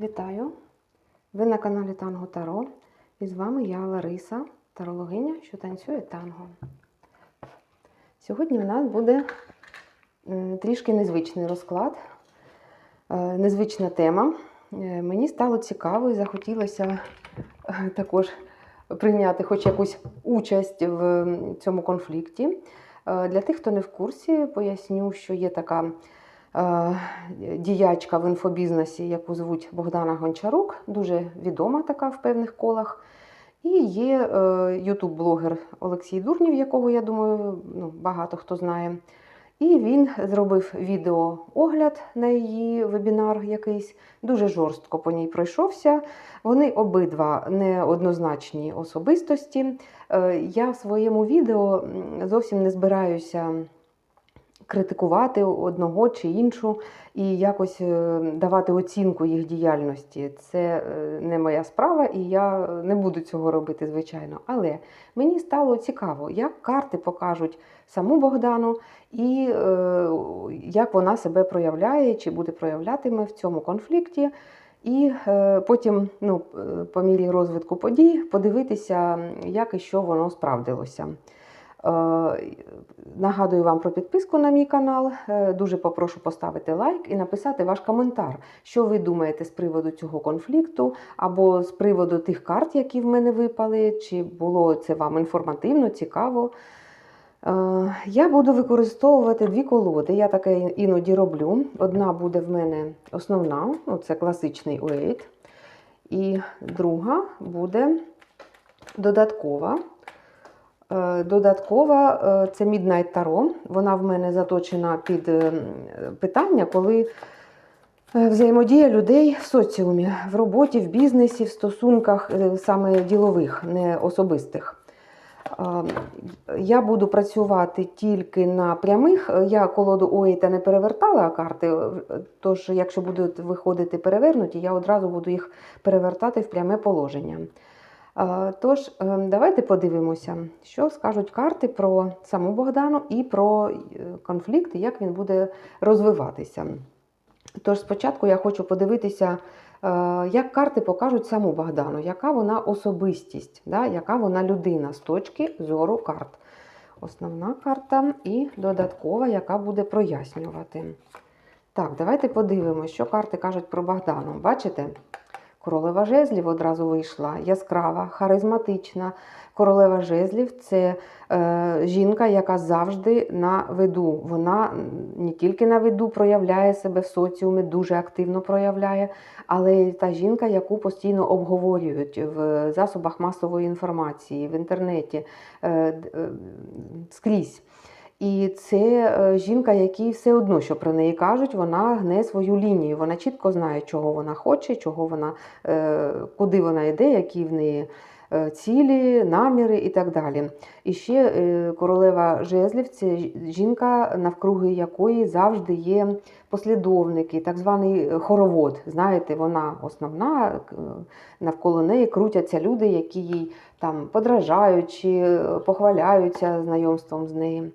Вітаю! Ви на каналі Танго Таро. І з вами я Лариса, тарологиня, що танцює танго. Сьогодні в нас буде трішки незвичний розклад, е, незвична тема. Е, Мені стало цікаво і захотілося е, також прийняти хоч якусь участь в цьому конфлікті. Для тих, хто не в курсі, поясню, що є така діячка в інфобізнесі, яку звуть Богдана Гончарук, дуже відома така в певних колах. І є е, ютуб-блогер Олексій Дурнів, якого, я думаю, ну, багато хто знає. І він зробив відеоогляд на її вебінар якийсь, дуже жорстко по ній пройшовся. Вони обидва неоднозначні особистості. Е, Я в своєму відео зовсім не збираюся критикувати одного чи іншу і якось е, давати оцінку їх діяльності. Це е, не моя справа, і я не буду цього робити, звичайно. Але мені стало цікаво, як карти покажуть саму Богдану, і е, як вона себе проявляє, чи буде проявлятиме в цьому конфлікті. І потім, ну, по мірі розвитку подій, подивитися, як і що воно справдилося. Е, Нагадую вам про підписку на мій канал. Е, Дуже попрошу поставити лайк і написати ваш коментар, що ви думаєте з приводу цього конфлікту, або з приводу тих карт, які в мене випали, чи було це вам інформативно, цікаво. Е, Я буду використовувати дві колоди. Я таке іноді роблю. Одна буде в мене основна, це класичний уейт. І друга буде додаткова. Е, Додаткова е, це Midnight Tarot. Вона в мене заточена під е, питання, коли е, взаємодія людей в соціумі, в роботі, в бізнесі, в стосунках саме ділових, не особистих. Я буду працювати тільки на прямих. Я колоду Уейта не перевертала карти, тож, якщо будуть виходити перевернуті, я одразу буду їх перевертати в пряме положення. Тож, е, давайте подивимося, що скажуть карти про саму Богдану і про е, конфлікт, і як він буде розвиватися. Тож, спочатку я хочу подивитися, е, як карти покажуть саму Богдану, яка вона особистість, да, яка вона людина з точки зору карт. Основна карта і додаткова, яка буде прояснювати. Так, давайте подивимося, що карти кажуть про Богдану. Бачите? Королева жезлів одразу вийшла, яскрава, харизматична. Королева жезлів це е, жінка, яка завжди на виду. Вона не тільки на виду проявляє себе в соціумі, дуже активно проявляє, але й та жінка, яку постійно обговорюють в засобах масової інформації, в інтернеті е, е, скрізь. І це е, жінка, якій все одно, що про неї кажуть, вона гне свою лінію. Вона чітко знає, чого вона хоче, чого вона, е, куди вона йде, які в неї е, цілі, наміри і так далі. І ще королева жезлів це жінка, навкруги якої завжди є послідовники, так званий хоровод. Знаєте, вона основна, навколо неї крутяться люди, які їй там подражають чи похваляються знайомством з нею.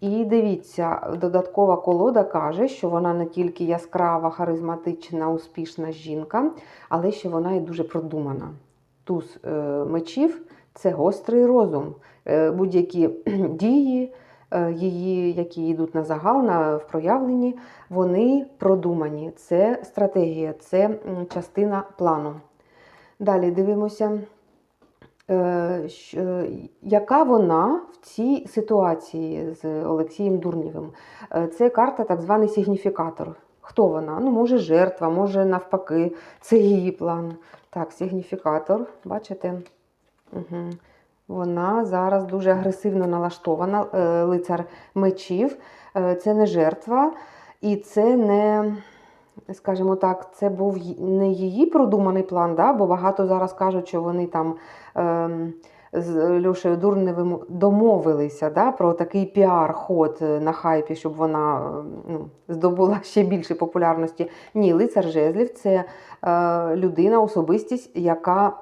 І дивіться, додаткова колода каже, що вона не тільки яскрава, харизматична, успішна жінка, але ще вона і дуже продумана. Туз е, мечів це гострий розум. Е, будь-які дії, е, її, які йдуть на загал, на, в проявленні, вони продумані. Це стратегія, це частина плану. Далі дивимося яка вона в цій ситуації з Олексієм Дурнєвим. Е, Це карта так званий сигніфікатор. Хто вона? Ну, може, жертва, може, навпаки, це її план. Так, сигніфікатор, бачите? Угу. Вона зараз дуже агресивно налаштована, е, лицар мечів. Е, Це не жертва, і це не, скажімо так, це був не її продуманий план, да? бо багато зараз кажуть, що вони там ем, з Льошею Дурневим домовилися да? про такий піар-ход е, на хайпі, щоб вона е, ну, здобула ще більше популярності. Ні, лицар жезлів це е, людина, особистість, яка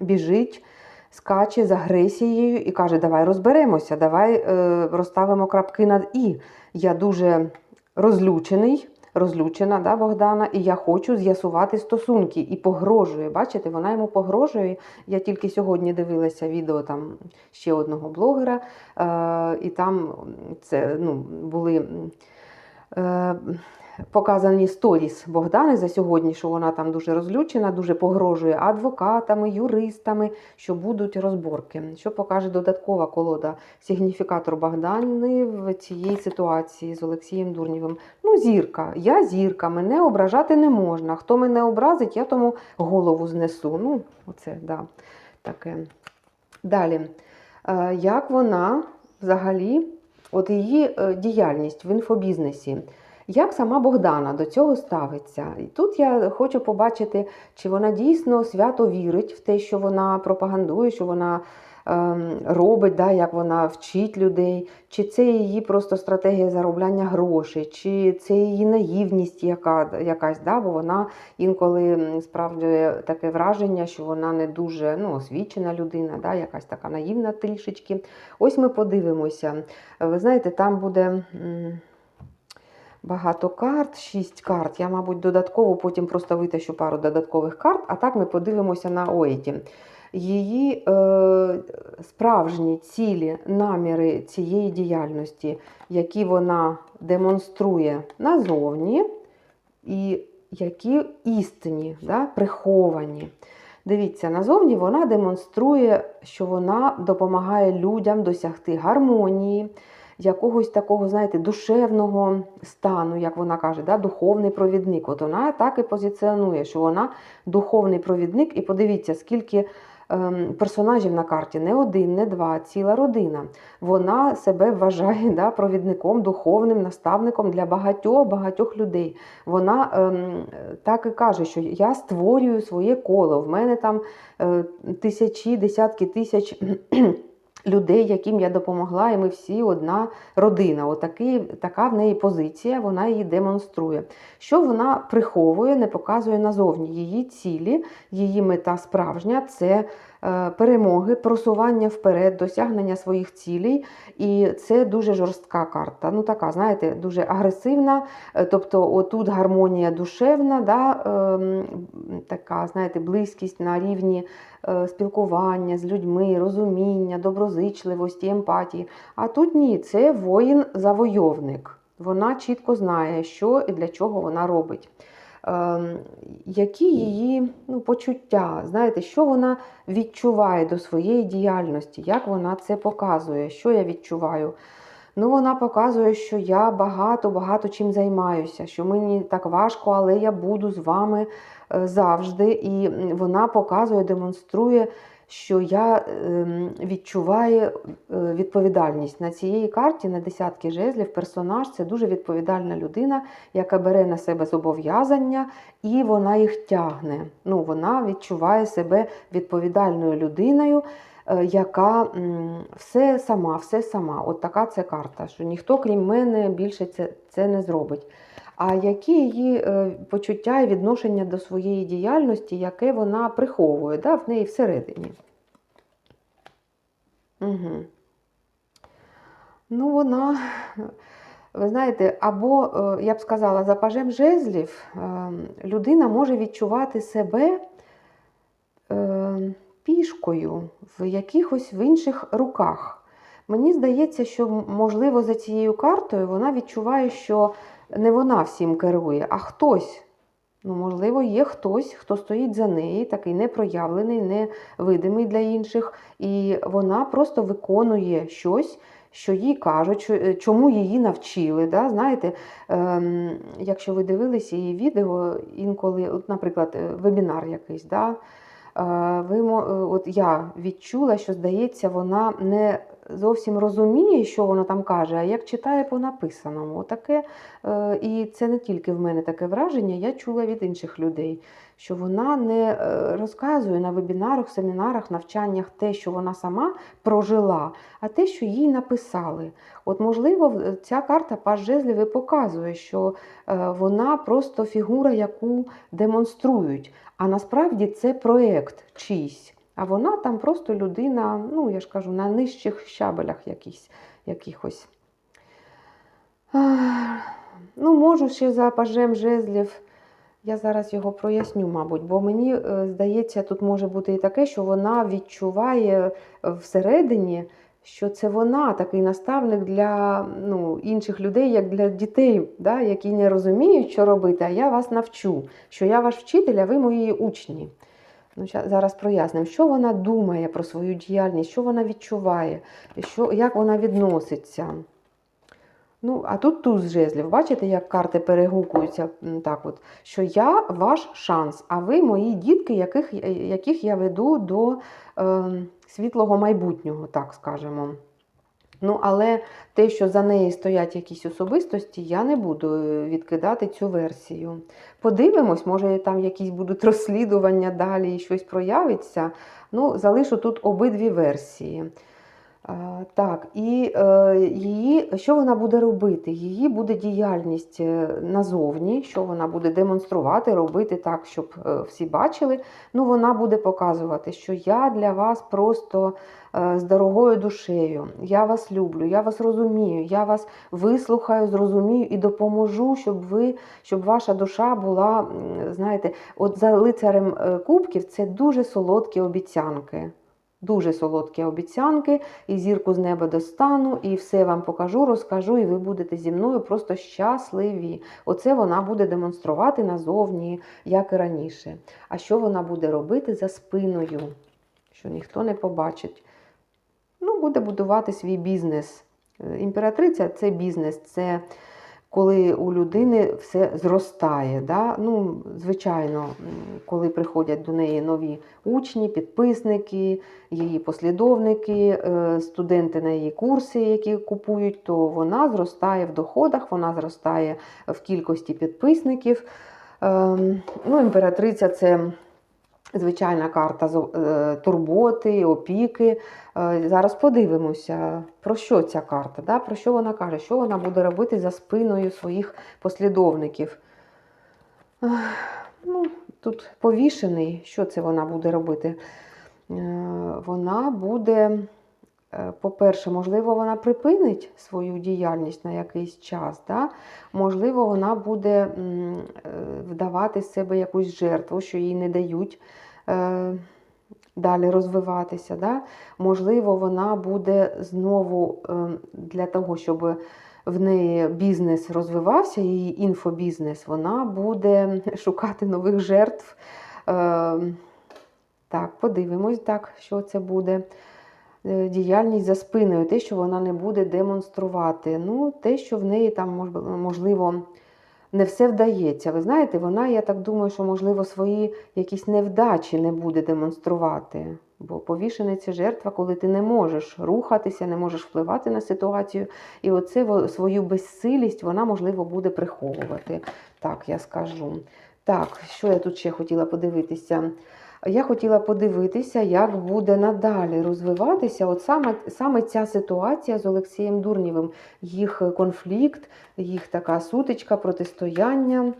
біжить скаче з агресією і каже: Давай розберемося, давай е, розставимо крапки над І. Я дуже розлючений, розлючена да, Богдана, і я хочу з'ясувати стосунки і погрожує. Бачите, вона йому погрожує. Я тільки сьогодні дивилася відео там ще одного блогера, е, і там це ну, були. Е, Показані сторіс Богдани за сьогодні, що вона там дуже розлючена, дуже погрожує адвокатами, юристами, що будуть розборки. Що покаже додаткова колода сигніфікатор Богдани в цій ситуації з Олексієм Дурнєвим. Ну, зірка, я зірка, мене ображати не можна. Хто мене образить, я тому голову знесу. Ну, оце, да, таке. Далі, Е, як вона взагалі, от її е, діяльність в інфобізнесі. Як сама Богдана до цього ставиться? І тут я хочу побачити, чи вона дійсно свято вірить в те, що вона пропагандує, що вона ем, робить, да, як вона вчить людей, чи це її просто стратегія заробляння грошей, чи це її наївність яка, якась, да, бо вона інколи справді таке враження, що вона не дуже ну, освічена людина, да, якась така наївна трішечки. Ось ми подивимося. Ви знаєте, там буде. Багато карт, 6 карт. Я, мабуть, додатково потім просто витащу пару додаткових карт, а так ми подивимося на Оеті. Її е, справжні цілі, наміри цієї діяльності, які вона демонструє назовні, і які істинні, да, приховані. Дивіться, назовні вона демонструє, що вона допомагає людям досягти гармонії, якогось такого, знаєте, душевного стану, як вона каже, да, духовний провідник. От вона так і позиціонує, що вона духовний провідник. І подивіться, скільки ем, персонажів на карті: не один, не два, ціла родина. Вона себе вважає да, провідником, духовним наставником для багатьох багатьох людей. Вона ем, так і каже, що я створюю своє коло. В мене там е, тисячі, десятки тисяч людей, яким я допомогла, і ми всі одна родина. Отакі, така в неї позиція, вона її демонструє. Що вона приховує, не показує назовні. Її цілі, її мета справжня це перемоги, просування вперед, досягнення своїх цілей. І це дуже жорстка карта. Ну, така, знаєте, дуже агресивна. Е, Тобто, отут гармонія душевна, да, ем, така, знаєте, близькість на рівні е, спілкування з людьми, розуміння, доброзичливості, емпатії. А тут ні, це воїн-завойовник. Вона чітко знає, що і для чого вона робить. Ем, які її ну, почуття, знаєте, що вона відчуває до своєї діяльності, як вона це показує, що я відчуваю. Ну, вона показує, що я багато-багато чим займаюся, що мені так важко, але я буду з вами е, завжди. І вона показує, демонструє, що я ем, відчуваю е, відповідальність. На цієї карті, на десятки жезлів, персонаж це дуже відповідальна людина, яка бере на себе зобов'язання і вона їх тягне. Ну, Вона відчуває себе відповідальною людиною. е, Яка все сама, все сама. От така це карта, що ніхто, крім мене, більше це, це не зробить. А які її е, почуття і відношення до своєї діяльності, яке вона приховує да, в неї всередині? Угу. Ну, вона, ви знаєте, або, е, я б сказала, за пажем жезлів е, людина може відчувати себе пішкою в якихось в інших руках. Мені здається, що, можливо, за цією картою вона відчуває, що не вона всім керує, а хтось. Ну, можливо, є хтось, хто стоїть за неї, такий непроявлений, невидимий для інших, і вона просто виконує щось, що їй кажуть, е, чому її навчили. Да? Знаєте, ем, якщо ви дивилися її відео, інколи, от, наприклад, е, вебінар якийсь, да? е, ви, от я відчула, що, здається, вона не зовсім розуміє, що вона там каже, а як читає по написаному. Отаке, е, і це не тільки в мене таке враження, я чула від інших людей, що вона не е, розказує на вебінарах, семінарах, навчаннях те, що вона сама прожила, а те, що їй написали. От, можливо, ця карта і показує, що е, вона просто фігура, яку демонструють. А насправді це проєкт чийсь. А вона там просто людина, ну я ж кажу, на нижчих щабелях якісь, якихось. Ну, можу ще за пажем жезлів. Я зараз його проясню, мабуть, бо мені е, здається, тут може бути і таке, що вона відчуває е, всередині, що це вона такий наставник для ну, інших людей, як для дітей, да, які не розуміють, що робити, а я вас навчу, що я ваш вчитель, а ви мої учні. Ну, зараз прояснимо, що вона думає про свою діяльність, що вона відчуває, що, як вона відноситься. Ну, а тут туз жезлів. Бачите, як карти перегукуються так от, що я ваш шанс, а ви мої дітки, яких, яких я веду до е, світлого майбутнього, так скажемо. Ну, але те, що за неї стоять якісь особистості, я не буду е, відкидати цю версію. Подивимось, може там якісь будуть розслідування далі і щось проявиться. Ну, залишу тут обидві версії. А, Так, і е, її, що вона буде робити? Її буде діяльність е, назовні, що вона буде демонструвати, робити так, щоб е, всі бачили. Ну, вона буде показувати, що я для вас просто е, з дорогою душею. Я вас люблю, я вас розумію, я вас вислухаю, зрозумію і допоможу, щоб ви, щоб ваша душа була, знаєте, от за лицарем е, кубків це дуже солодкі обіцянки. Дуже солодкі обіцянки, і зірку з неба достану, і все вам покажу, розкажу, і ви будете зі мною просто щасливі. Оце вона буде демонструвати назовні, як і раніше. А що вона буде робити за спиною, що ніхто не побачить? Ну, буде будувати свій бізнес. Е, Імператриця це бізнес, це коли у людини все зростає. Да? Ну, звичайно, коли приходять до неї нові учні, підписники, її послідовники, е, студенти на її курси, які купують, то вона зростає в доходах, вона зростає в кількості підписників. Ем, Ну, імператриця це звичайна карта е, турботи, опіки. Е, Зараз подивимося, про що ця карта, да? про що вона каже, що вона буде робити за спиною своїх послідовників. Ну, тут повішений, що це вона буде робити? Е, Вона буде, по-перше, можливо, вона припинить свою діяльність на якийсь час. Да? Можливо, вона буде е, вдавати з себе якусь жертву, що їй не дають е, далі розвиватися. Да? Можливо, вона буде знову е, для того, щоб в неї бізнес розвивався, її інфобізнес, вона буде шукати нових жертв. Е, Так, подивимось, так, що це буде. Е, Діяльність за спиною, те, що вона не буде демонструвати. Ну, те, що в неї там можливо не все вдається. Ви знаєте, вона, я так думаю, що, можливо, свої якісь невдачі не буде демонструвати. Бо повішений це жертва, коли ти не можеш рухатися, не можеш впливати на ситуацію. І оце свою безсилість вона, можливо, буде приховувати. Так, я скажу. Так, що я тут ще хотіла подивитися? Я хотіла подивитися, як буде надалі розвиватися от саме, саме ця ситуація з Олексієм Дурнєвим, їх конфлікт, їх така сутичка, протистояння.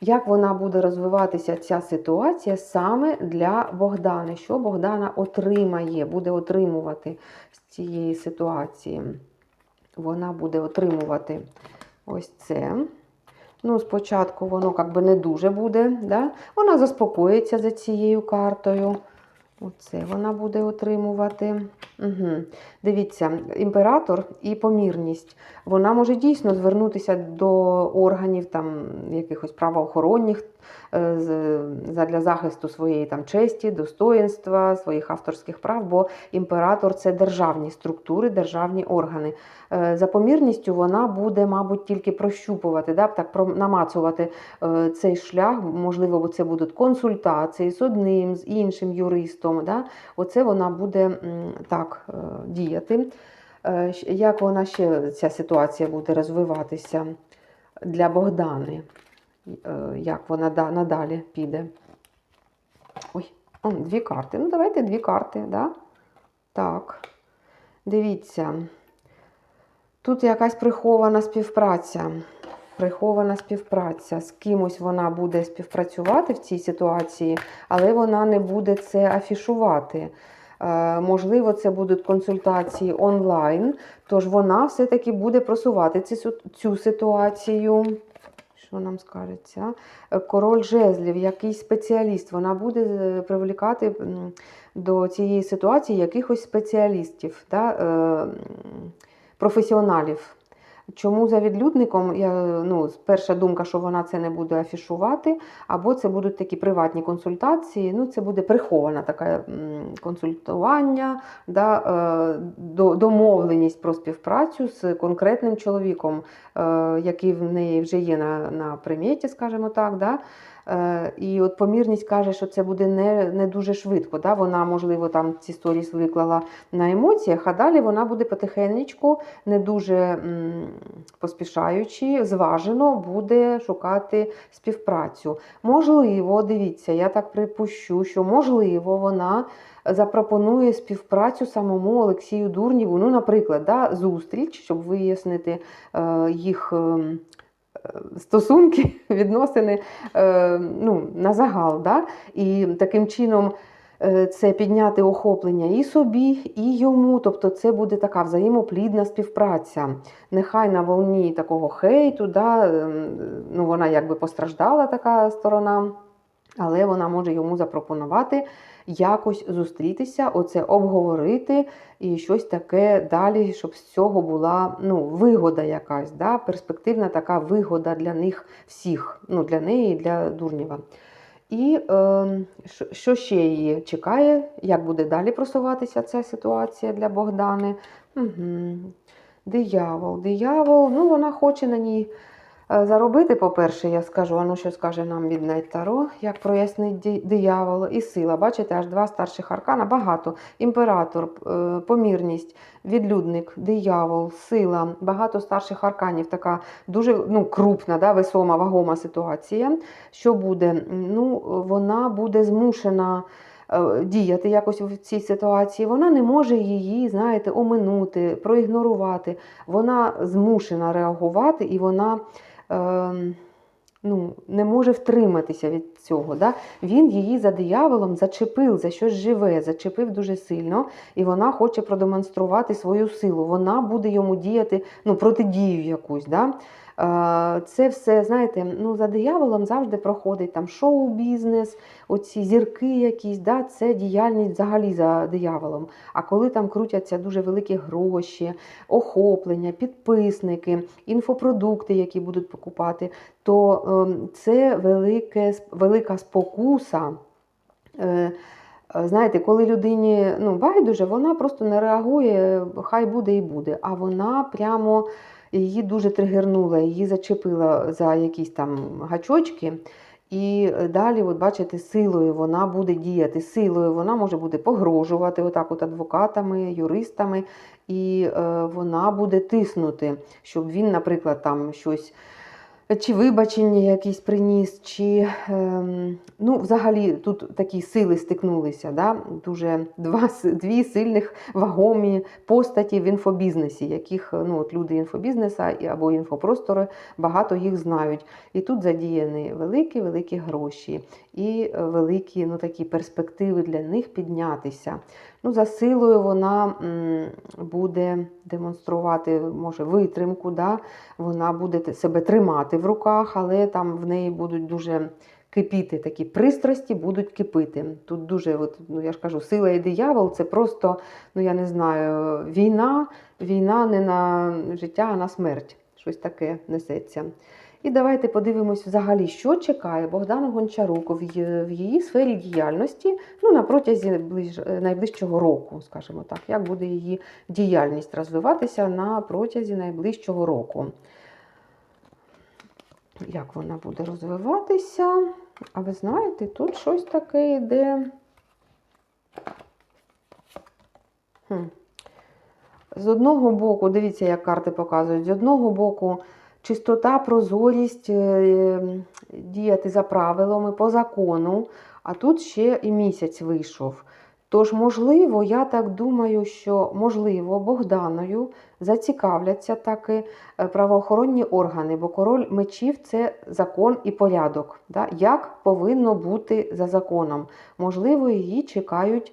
Як вона буде розвиватися ця ситуація саме для Богдани? Що Богдана отримає, буде отримувати з цієї ситуації? Вона буде отримувати ось це. Ну, спочатку воно як би не дуже буде. Да? Вона заспокоїться за цією картою. Оце вона буде отримувати. Угу. Дивіться, імператор і помірність. Вона може дійсно звернутися до органів там, якихось правоохоронних е, задля захисту своєї там, честі, достоїнства, своїх авторських прав, бо імператор це державні структури, державні органи. Е, За помірністю вона буде, мабуть, тільки прощупувати, да, так, намацувати е, цей шлях. Можливо, бо це будуть консультації з одним, з іншим юристом. Да? Оце вона буде так діяти. Як вона ще ця ситуація буде розвиватися для Богдани? Е, Як вона надалі піде? Ой, дві карти. Ну, давайте дві карти, да? Так. Дивіться. Тут якась прихована співпраця. Прихована співпраця. З кимось вона буде співпрацювати в цій ситуації, але вона не буде це афішувати. Е, Можливо, це будуть консультації онлайн, тож вона все-таки буде просувати цю ситуацію. Що нам скажеться? Е, Король жезлів, якийсь спеціаліст, вона буде е, привлікати до цієї ситуації якихось спеціалістів, да, е, професіоналів. Чому за відлюдником? Я, ну, перша думка, що вона це не буде афішувати, або це будуть такі приватні консультації. Ну, це буде прихована така консультування, да, е, до- домовленість про співпрацю з конкретним чоловіком, е, який в неї вже є на, на приметі, скажімо так. Да. Е, І от помірність каже, що це буде не, не дуже швидко. Да? Вона, можливо, там ці сторіс виклала на емоціях, а далі вона буде потихенечку, не дуже м, поспішаючи, зважено буде шукати співпрацю. Можливо, дивіться, я так припущу, що можливо вона запропонує співпрацю самому Олексію Дурнєву. Ну, наприклад, да, зустріч, щоб вияснити е, їх. Стосунки, відносини е, ну, на загал. Да? І таким чином е, це підняти охоплення і собі, і йому. Тобто це буде така взаємоплідна співпраця. Нехай на волні такого хейту, да? ем, ну, вона якби постраждала така сторона, але вона може йому запропонувати якось зустрітися, оце обговорити і щось таке далі, щоб з цього була ну, вигода якась, да? перспективна така вигода для них всіх, ну, для неї і для Дурнєва. І е, що- ще її чекає, як буде далі просуватися ця ситуація для Богдани? Угу. Диявол, диявол, ну вона хоче на ній заробити, по-перше, я скажу, а ну що скаже нам Midnight Таро, як прояснить ди- диявол і сила. Бачите, аж два старших аркана, багато. Імператор, е, помірність, відлюдник, диявол, сила, багато старших арканів, така дуже ну, крупна, да, весома, вагома ситуація. Що буде? Ну, вона буде змушена е, діяти якось в цій ситуації. Вона не може її, знаєте, оминути, проігнорувати. Вона змушена реагувати і вона. Е, Ну, не може втриматися від цього. Да? Він її за дияволом зачепив, за щось живе, зачепив дуже сильно, і вона хоче продемонструвати свою силу. Вона буде йому діяти ну, протидію якусь. Да? Е, Це все, знаєте, ну, за дияволом завжди проходить там шоу-бізнес, оці зірки якісь, да? це діяльність взагалі за дияволом. А коли там крутяться дуже великі гроші, охоплення, підписники, інфопродукти, які будуть покупати, то ем, це велике, спокуса. Е, е, Знаєте, коли людині ну, байдуже, вона просто не реагує, хай буде і буде. А вона прямо її дуже тригернула, її зачепила за якісь там гачочки. І далі, от бачите, силою вона буде діяти. Силою вона може буде погрожувати отак от адвокатами, юристами, і е, вона буде тиснути, щоб він, наприклад, там щось чи вибачення якісь приніс, чи ем, ну, взагалі тут такі сили стикнулися. Да? Дуже два, дві сильних вагомі постаті в інфобізнесі, яких ну, от люди інфобізнеса або інфопростори багато їх знають. І тут задіяні великі великі гроші і е, великі ну, такі перспективи для них піднятися. Ну, за силою вона буде демонструвати може витримку. Да? вона буде себе тримати в руках, але там в неї будуть дуже кипіти такі пристрасті, будуть кипити. Тут дуже, от, ну я ж кажу, сила і диявол це просто, ну я не знаю, війна, війна не на життя, а на смерть. Щось таке несеться. І давайте подивимось взагалі, що чекає Богдану Гончаруку в її сфері діяльності ну, на протязі найближчого року, скажімо так, як буде її діяльність розвиватися на протязі найближчого року. Як вона буде розвиватися? А ви знаєте, тут щось таке йде. Хм. З одного боку, дивіться, як карти показують, з одного боку, чистота, прозорість, е, діяти за правилами, по закону, а тут ще і місяць вийшов. Тож, можливо, я так думаю, що можливо Богданою зацікавляться таки е, правоохоронні органи, бо король мечів це закон і порядок. Да? Як повинно бути за законом? Можливо, її чекають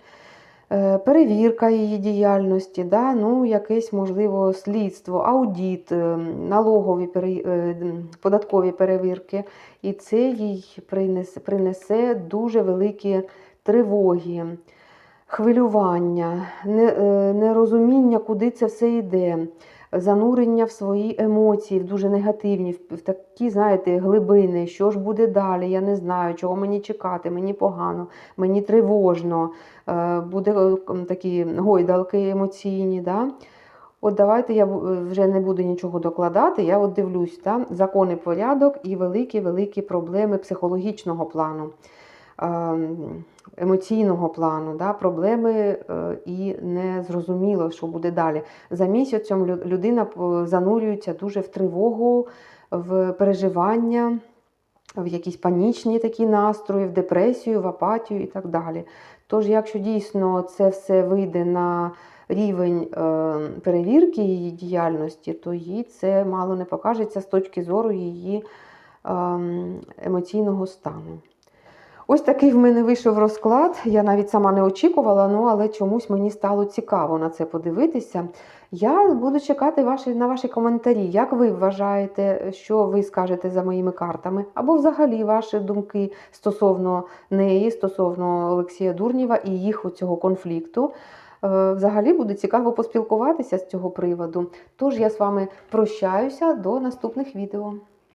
перевірка її діяльності, да? ну, якесь, можливо, слідство, аудіт, е, налогові е, податкові перевірки. І це їй принесе, принесе дуже великі тривоги, хвилювання, е, нерозуміння, куди це все йде, занурення в свої емоції, в дуже негативні, в такі, знаєте, глибини, що ж буде далі, я не знаю, чого мені чекати, мені погано, мені тривожно, е, буде е, такі гойдалки емоційні. Да? От давайте я вже не буду нічого докладати. Я от дивлюсь, да? закон і порядок і великі-великі проблеми психологічного плану, ем, емоційного плану, да? проблеми е, і не зрозуміло, що буде далі. За місяцем людина занурюється дуже в тривогу, в переживання, в якісь панічні такі настрої, в депресію, в апатію і так далі. Тож, якщо дійсно це все вийде на рівень е, перевірки її діяльності, то їй це мало не покажеться з точки зору її ем, емоційного стану. Ось такий в мене вийшов розклад. Я навіть сама не очікувала, ну але чомусь мені стало цікаво на це подивитися. Я буду чекати ваші, на ваші коментарі. Як ви вважаєте, що ви скажете за моїми картами? Або взагалі ваші думки стосовно неї, стосовно Олексія Дурнєва і їх цього конфлікту. Е, Взагалі буде цікаво поспілкуватися з цього приводу. Тож я з вами прощаюся до наступних відео.